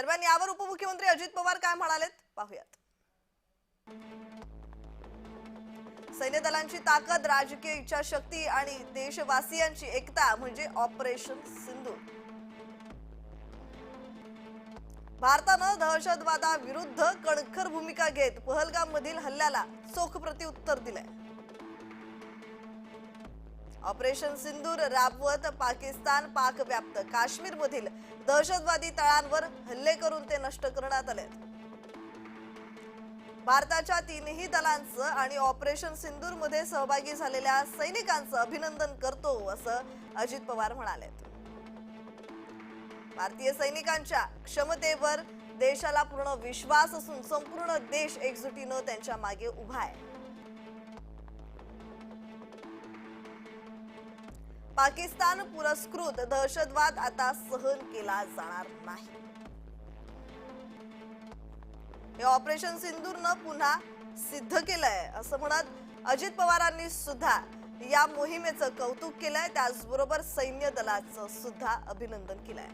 दरम्यान यावर उपमुख्यमंत्री अजित पवार काय म्हणालेत? पाहूयात. सैन्य दलांची ताकद राजकीय इच्छाशक्ती आणि देशवासियांची एकता म्हणजे ऑपरेशन सिंधू. भारतानं दहशतवादाविरुद्ध कणखर भूमिका घेत पहलगाम मधील हल्ल्याला चोख प्रत्युत्तर दिलंय. ऑपरेशन सिंदूर राबवत पाकिस्तान पाक व्याप्त. काश्मीर मधील दहशतवादी तळांवर हल्ले करून ते नष्ट करण्यात आले. भारताच्या तीनही दलांचं आणि ऑपरेशन सिंदूरमध्ये सहभागी झालेल्या सैनिकांचं अभिनंदन करतो असं अजित पवार म्हणाले. भारतीय सैनिकांच्या क्षमतेवर देशाला पूर्ण विश्वास असून संपूर्ण देश एकजुटीनं त्यांच्या मागे उभा आहे. पाकिस्तान पुरस्कृत दहशतवाद आता सहन केला जाणार नाही. हे ऑपरेशन सिंदूरनं पुन्हा सिद्ध केलंय असं म्हणत अजित पवारांनी सुद्धा या मोहिमेचं कौतुक केलंय. त्याचबरोबर सैन्य दलाचं सुद्धा अभिनंदन केलंय.